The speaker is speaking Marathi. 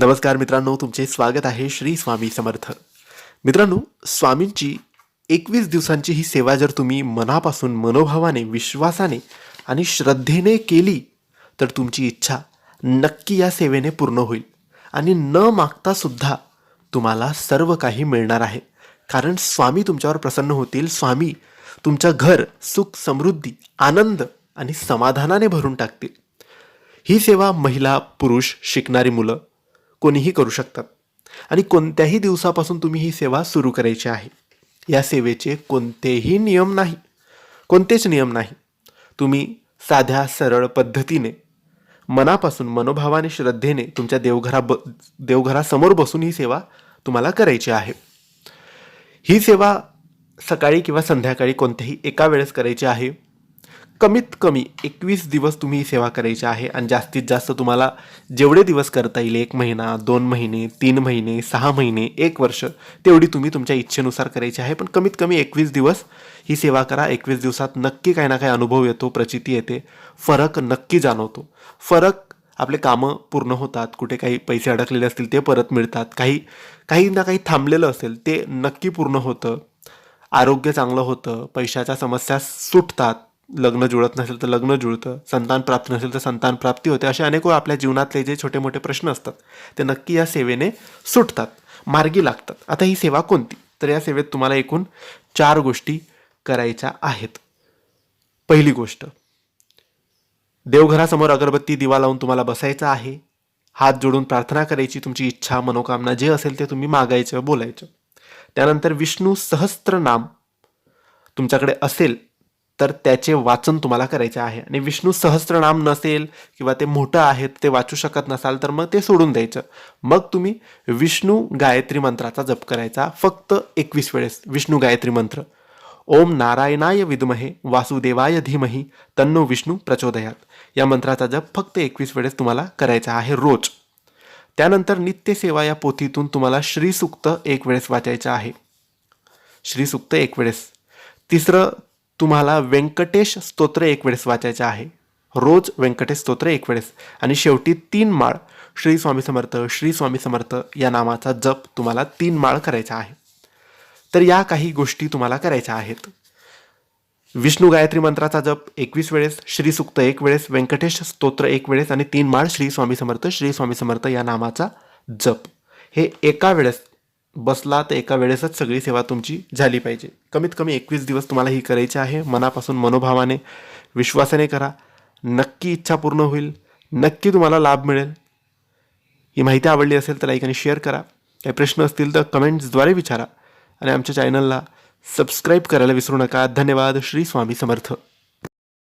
नमस्कार मित्रांनो तुमचे स्वागत आहे श्री स्वामी समर्थ. मित्रांनो स्वामींची एकवीस दिवसांची ही सेवा जर तुम्ही मनापासून मनोभावाने विश्वासाने आणि श्रद्धेने केली तर तुमची इच्छा नक्की या सेवेने पूर्ण होईल. आणि न मागता सुद्धा तुम्हाला सर्व काही मिळणार आहे. कारण स्वामी तुमच्यावर प्रसन्न होतील. स्वामी तुमचं घर सुख समृद्धी आनंद आणि समाधानाने भरून टाकतील. ही सेवा महिला पुरुष शिकणारी मुलं कोणीही करू शकतात. आणि कोणत्याही दिवसापासून तुम्ही ही सेवा सुरू करायची आहे. या सेवेचे कोणतेही नियम नाही. कोणतेच नियम नाही. तुम्ही साध्या सरळ पद्धतीने मनापासून मनोभावाने श्रद्धेने तुमच्या देवघरा ब देवघरासमोर बसून ही सेवा तुम्हाला करायची आहे. ही सेवा सकाळी किंवा संध्याकाळी कोणत्याही एका वेळेस करायची आहे. कमीत कमी एकवीस दिवस तुम्ही ही सेवा करायची आहे आणि जास्तीत जास्त तुम्हाला जेवढे दिवस करता येईल एक महिना दोन महिने तीन महिने सहा महिने एक वर्ष तेवढी तुम्ही तुमच्या इच्छेनुसार करायची आहे. पण कमीत कमी एकवीस दिवस ही सेवा करा. एकवीस दिवसात नक्की काही ना काही अनुभव येतो प्रचिती येते. फरक नक्की जाणवतो. फरक आपले कामं पूर्ण होतात. कुठे काही पैसे अडकलेले असतील ते परत मिळतात. काही काही ना काही थांबलेलं असेल ते नक्की पूर्ण होतं. आरोग्य चांगलं होतं. पैशाच्या समस्या सुटतात. लग्न जुळत नसेल तर लग्न जुळतं संतान प्राप्ती नसेल तर संतान प्राप्ती होते असे अनेक आपल्या जीवनातले जे छोटे मोठे प्रश्न असतात ते नक्की या सेवेने सुटतात मार्गी लागतात. आता ही सेवा कोणती? तर या सेवेत तुम्हाला एकूण चार गोष्टी करायच्या आहेत. पहिली गोष्ट देवघरासमोर अगरबत्ती दिवा लावून तुम्हाला बसायचं आहे. हात जोडून प्रार्थना करायची तुमची इच्छा मनोकामना जे असेल ते तुम्ही मागायचं बोलायचं. त्यानंतर विष्णू सहस्त्र नाम तुमच्याकडे असेल तर त्याचे वाचन तुम्हाला करायचे आहे. आणि विष्णू सहस्रनाम नसेल किंवा ते मोठं आहेत ते वाचू शकत नसाल तर मग ते सोडून द्यायचं. मग तुम्ही विष्णू गायत्री मंत्राचा जप करायचा फक्त एकवीस वेळेस. विष्णू गायत्री मंत्र. ओम नारायणाय विद्महे वासुदेवाय धीमही तन्नो विष्णू प्रचोदयात. या मंत्राचा जप फक्त एकवीस वेळेस तुम्हाला करायचा आहे रोज. त्यानंतर नित्यसेवा या पोथीतून तुम्हाला श्रीसुक्त एक वेळेस वाचायचं आहे. श्रीसुक्त एक वेळेस. तिसरं तुम्हाला व्यंकटेश स्तोत्र एक वेळेस वाचायचं आहे. रोज व्यंकटेश स्तोत्र एक वेळेस. आणि शेवटी तीन माळ श्री स्वामी समर्थ श्री स्वामी समर्थ या नामाचा जप तुम्हाला तीन माळ करायचा आहे. तर या काही गोष्टी तुम्हाला करायच्या आहेत. विष्णू गायत्री मंत्राचा जप एकवीस वेळेस श्री सुक्त एक वेळेस व्यंकटेश स्तोत्र एक वेळेस आणि तीन माळ श्री स्वामी समर्थ श्री स्वामी समर्थ या नामाचा जप. हे एका वेळेस बसला तर एका वेळेसच सगळी सेवा तुमची झाली पाहिजे. कमीत कमी एकवीस दिवस तुम्हाला ही करायची आहे. मनापासून मनोभावाने विश्वासाने करा. नक्की इच्छा पूर्ण होईल. नक्की तुम्हाला लाभ मिळेल. ही माहिती आवडली असेल तर लाईक आणि शेअर करा. काही प्रश्न असतील तर कमेंट्सद्वारे विचारा. आणि आमच्या चॅनलला सबस्क्राईब करायला विसरू नका. धन्यवाद. श्री स्वामी समर्थ.